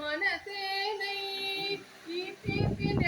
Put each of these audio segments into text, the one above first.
மனசேனை ஈட்டித்தின்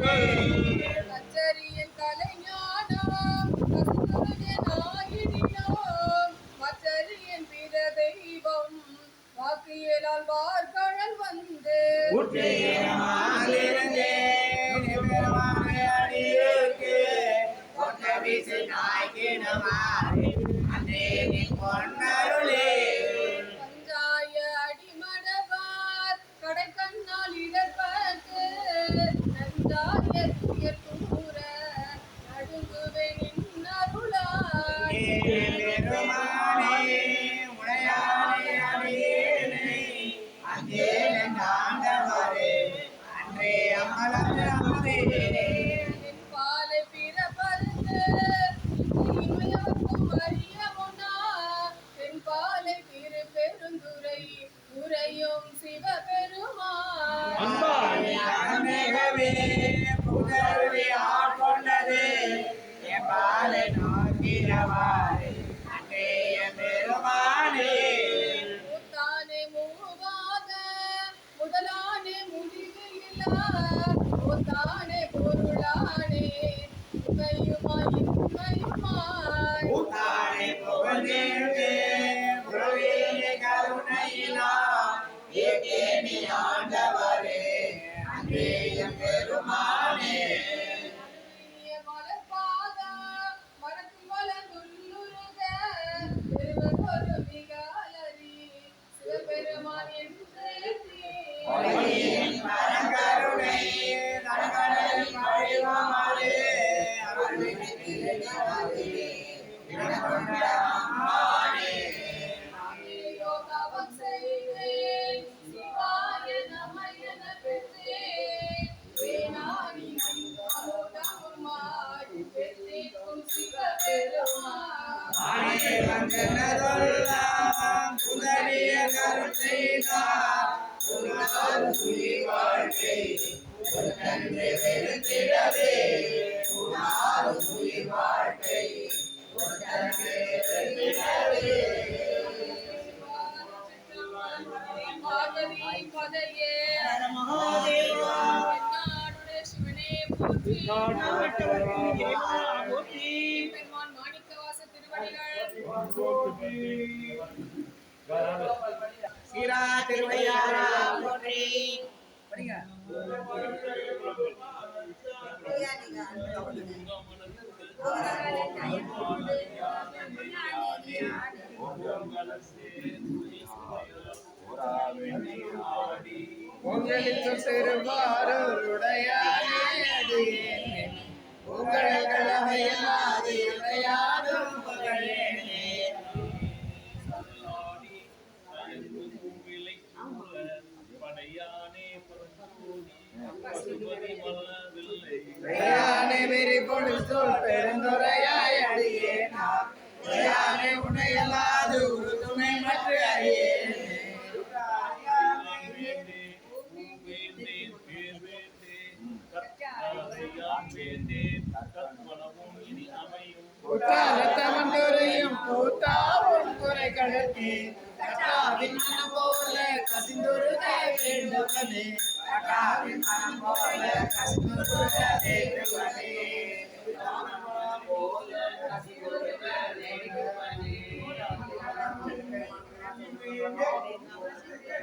Amen. பொருளானே. உண்மையுமாய் உண்மையுமாய் சீரா திருவையாரா போற்றி படிங்க உங்களில் சேருமாறுடைய உங்கள் கடமையாதே मेरी पुलिस पेरेंदोरे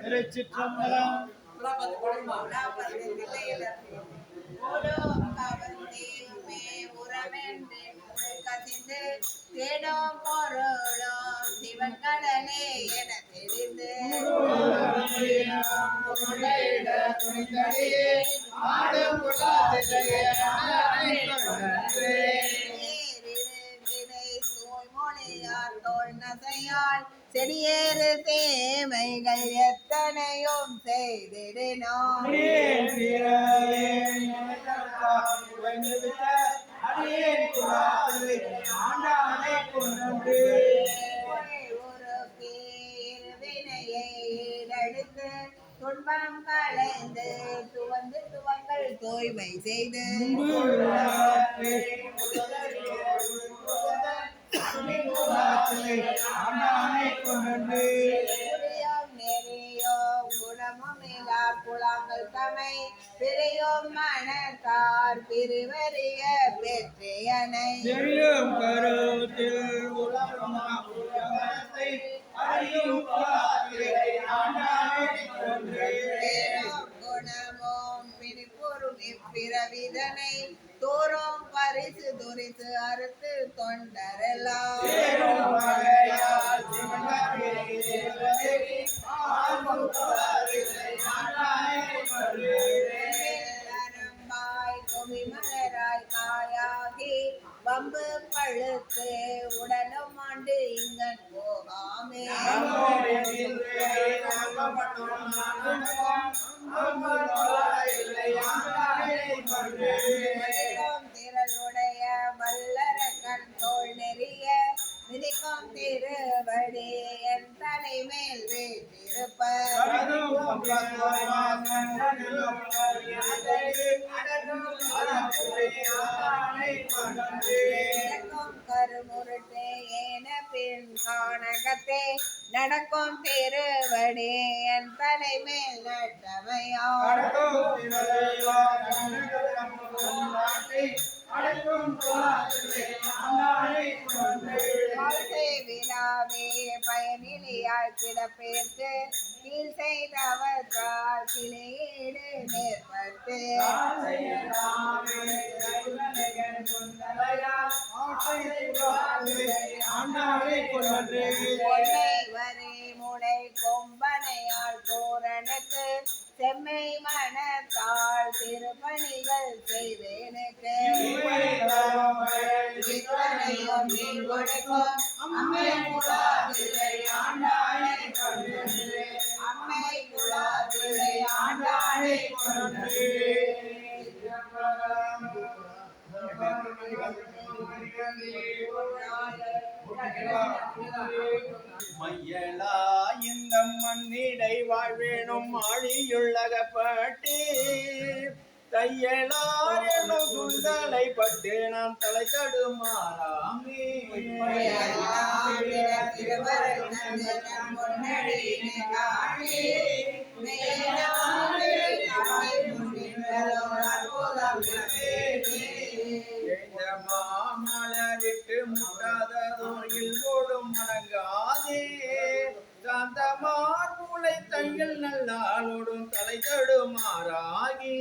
திருச்சிற்றம்பலம் தேடும் பொருளும் சிவன் கடலே என தெரிந்து ஆடும் குலாத்திலேயே செடியேறு தேமைகள் எத்தனையும் செய்திடினோம் துன்பம் களைந்து துவந்து துவங்கள் தூய்மை செய்து. இல்லா குழாங்கள் தமை. பிரியோம் மனத்தார் பிரிவறிய பெற்றியனை தெரியும் கருத்தில் அறியும் ஆண்டானை குணமும் இப்பிறவிதனை. தோறும் பரிசு துரிசு அறுத்து தொண்டரெல்லாம். கருமுருட்டே ஏன பின் காணகத்தே நடக்கும் திருவடி என் தலைமேல் நட்டமையாள் வாழ்க்கை பயனிலியாய் கிடப்பேர்த்து கீழ் செய்தவற்றால் கிளையீடு நேர்பட்டு பொன்னை வரி கொம்பனையால் தோரனுக்கு செம்மை மனத்தால் திருப்பணிகள் செய்தேனுக்கு. இத்தனையும் கொடுக்கும் அம்மை குலாதிரை ஆண்டாளை கொண்டு அம்மை ஆண்டாளை மையலா இந்த மண்ணிடை வாழ்வேணும் ஆழியுள்ளகப்பட்டு. தையலார் என்னும் சுந்தலை பட்டு நாம் தலை தடுமாறாமே. எழுந்த மாமலரிட்டு முட்டாததோரில் போடும் மணங்காதே. சாந்தமார் தலை தங்கள் நல்லாளோடும் தலை தடுமாறாகி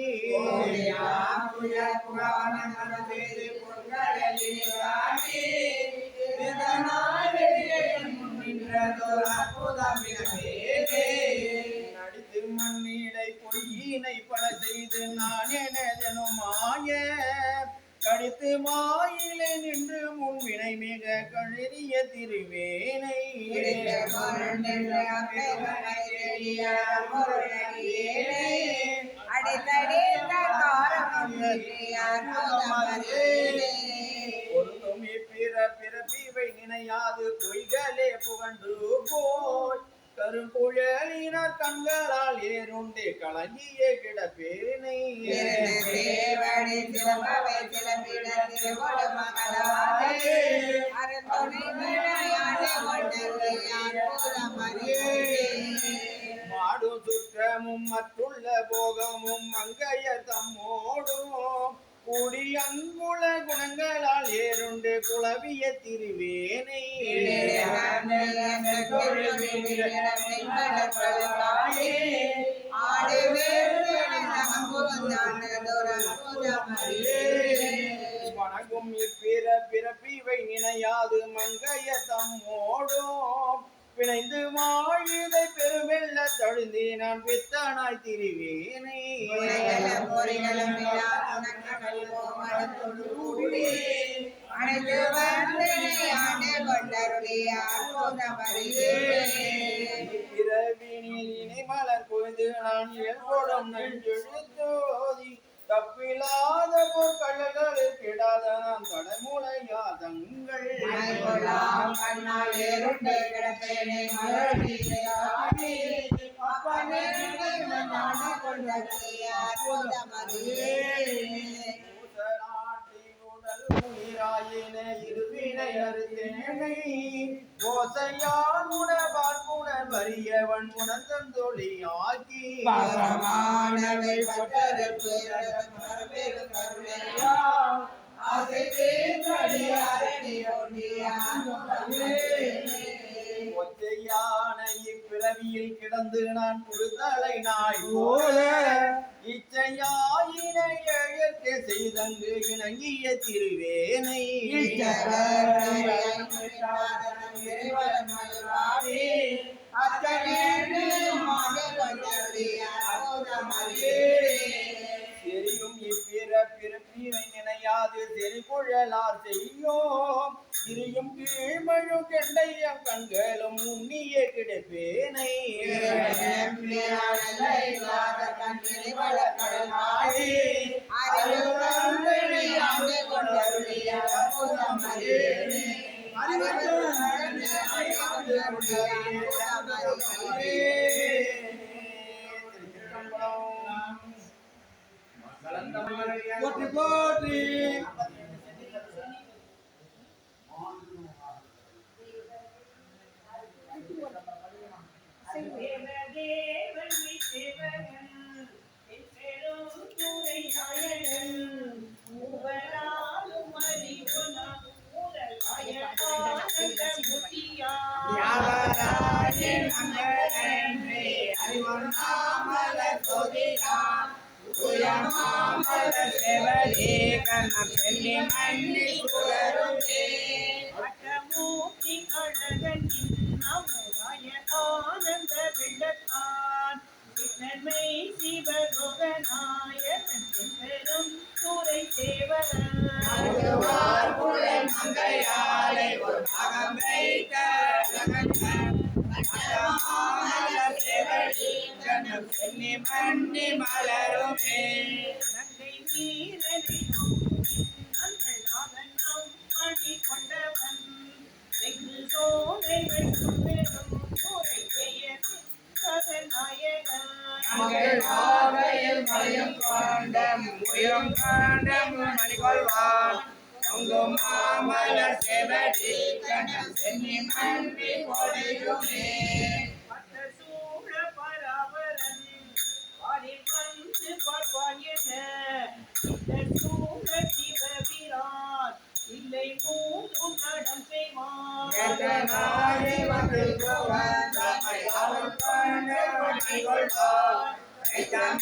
நடித்து மண்ணீடை பொய்யினை பல செய்து நான் எனதெனும் கடித்து மாயிலை நின்று முன்வினை மிக கழறிய திருவேனை. பொருந்தும் இப்பிற பிறப்பிவை நினையாது பொய்களே புகண்டு போய் கருங்குழலினார் கண்களால் ஏறுண்டே கலங்கிய கிடப்பேனை. சேவடி சிலம்பவை மாடு சுற்றமும் மற்றுள்ள போகமும் மங்கைய தம்மோடும். கூடி அங்குல குணங்களால் ஏறுண்டு குளவிய திருவேனை. வணங்கும் இப்பிற பிறப்பிவை நினையாது மங்கைய தம்மோடும் பிணைந்து வாழிதை பெருமெல்ல தழுந்தி நான் பித்தனாய் திருவேனை. இரவினில் இணை மலர் பொழுது நான் இயல்போடும் நெஞ்செழுத்தோதி தப்பில்லாத பொற்கடல்களில் கிடாத நாம் தடமுலையாதங்கள் மலைகொள்ளாம் கண்ணால் ஏறுண்டு கிடப்பேனே மலர்ந்தீரையாடி. அப்பனே உயிராயின இருவினை அறுத்தேனை ஓசையான் உணவான் உணர் வறியவன் உணர்ந்தொழி ஆக்கி தீர்த்தடியாரணி ஒன்றியானே. ஒற்றையான இப்பிறவியில் கிடந்து நான் குறுதலை நாய் போல இச்சையாயின இயற்கை செய்தங்கு இணங்கிய திருவேனை. தெரியும் இப்பிற பிறப்பினை நினையாது செறிகுழலார் செய்யோம் திரியும் கீழ்மழும் கெண்டையம் கண்களும் உன்னிய கிடப்பேனை போற்றி போற்றி. அறிவன் நாமல என் யாவராயின் அங்கனன்றே அறிவொண்ணாமல சிவலோகநாயகன் பெரும் மண்ணி மலருமே. நங்கை வீரனை பணி கொண்டவன். வெகு சோலைகள் பெரும் மணிகொள்வான். மாமலர் செவடி கண்ணம் சென்னி மண்டி பொழியுமே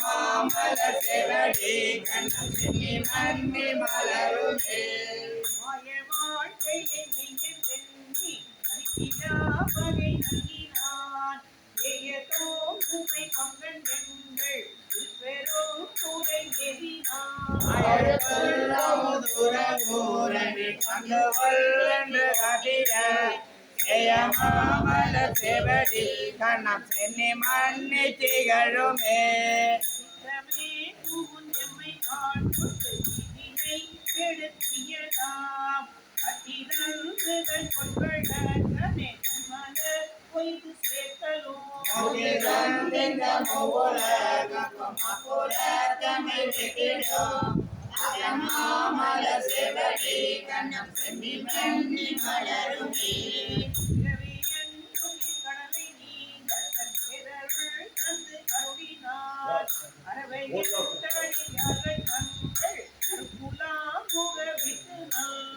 மாமலர் செவடி கண்ணம் சென்னி மண்டி மலருமே மாய வாழ்க்கையை பங்கன் எங்கள் பெரும் எதினான் மண்ணி திகழுமே சித்தமே புகுந் எம்மை ஆட்கொண்டு விதியை கெடுத்தியதாம் மலர் பொய்து சேர்த்தலோ உலகம் மாமல செவடி கண்ணம் சென்னி மன்னி மலருமே இரவியன்றும் கடலை நீங்க தன் பேரருள் தந்து அருளினார்.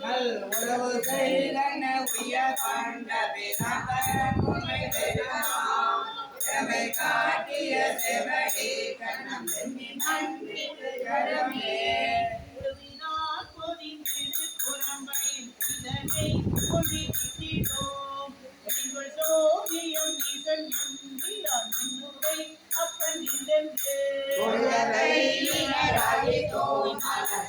நல் நாள். உறவு செய்தன உயர் கண்ட பிறந்தன் திறமை காட்டிய செவடி கண்ணம்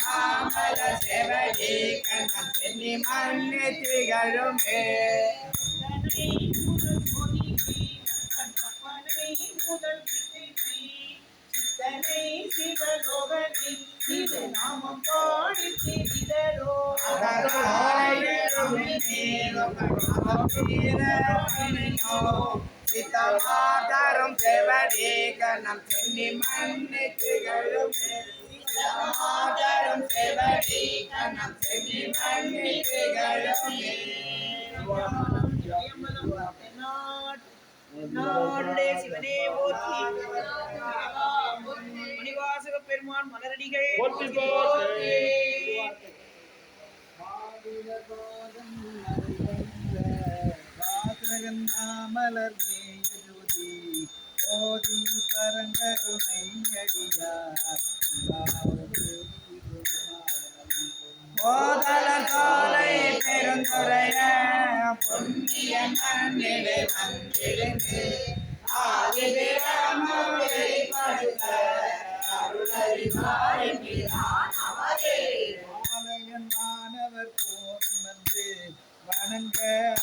மாமல செவடி கண்ணம் சென்னி மன்னி திகழுமே தன்னை முதல் நாமம் பாடி திரிதரோ. செவடி கண்ணம் சென்னி திகழுமே சித்தமாதரும் செவடி கண்ணம் சென்னி மன்னி திகழுமே. சிவனே போற்றி. மணிவாசக பெருமான் மலரடிகள் போற்றி போற்றி. மலர் மேயுதி போதி பரங்கருணை போதல சோலை பெருந்துரைய பொன்னிய மண்ணிலே வந்திருந்து ஆதிபிராம வெளிப்படுத்த மாணவர் வந்து வணங்க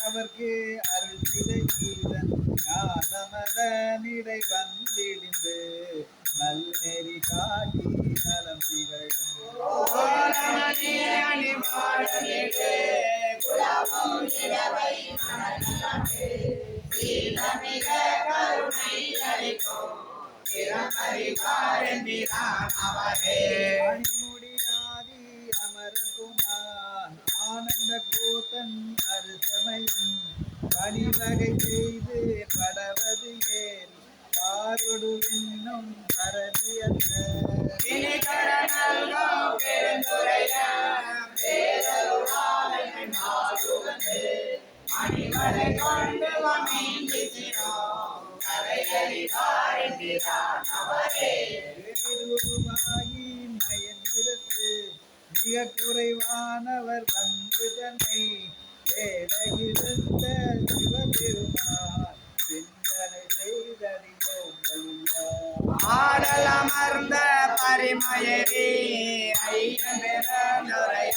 அவர்க்கு அருள் சிலை கீதன். ஞானமத நிறை வந்திடிந்து நல்நெறி காட்டி நலம் திகழும். மிக குறைவானவர் வந்துதனை வேலையிருந்த சிவபெருமான் சிந்தனை செய்தறிவோம் ஆடல் அமர்ந்த பரிமயரே ஐயன் பிறந்துரை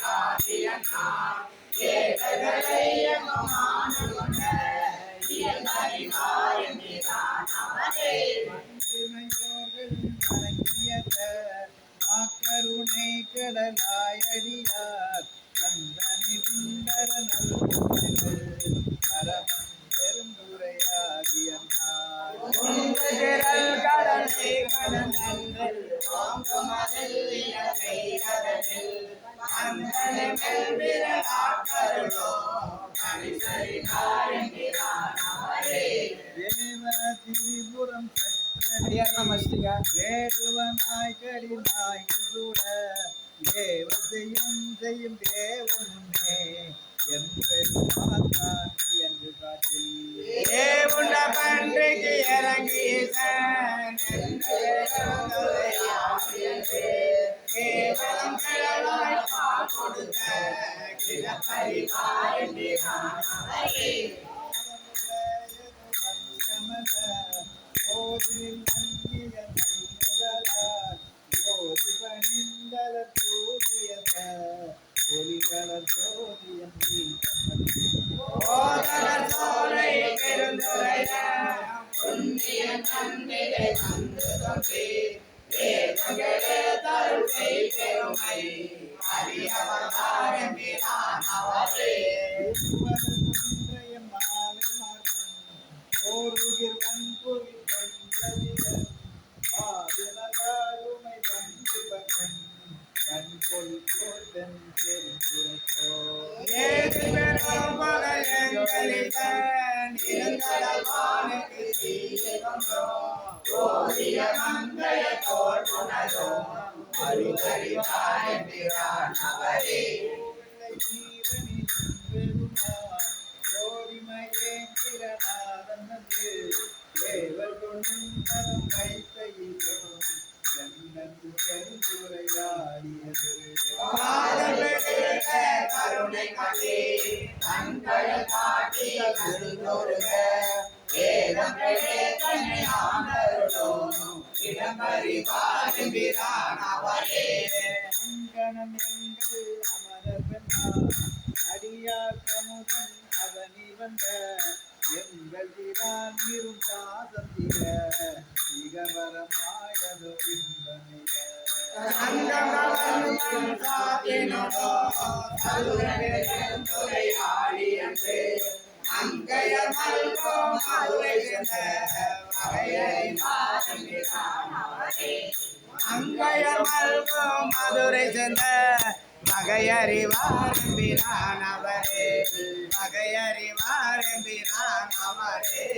கடலாயடியார் அந்தனை பரமன் பெருந்துரையாதியன்னார் திரள் கடலை கடந்தங்கள் வாங்குமதில் இலங்கை கடலில் அந்தனை ஆக்கருளோ அவரே தேவ திரிபுரம் நாய்கள் கூட தேவ செய்யும் தேவன் முன்னே எம்பெருமான் என்று காட்டில். தேவுண்ட பன்றிக்கு இறங்கி கேவலம் கடலாய் பால் கொடுத்த ஓதில் எங்களில் நிரந்தர வானுக்கு தீயவன்றோ ஓரிய அவரே கண்களை காட்டி கருந்தொருக வேதங்களே தன்னை ஆண்டருளும் இடமறி பாருகிறான் அவரே அடியார் கமுதன் அவனி வந்த எங்கள் திரான் இரும் சாத்தினோடோ மதுரை சென்ற வகையை அவரே அங்கையர் அவரே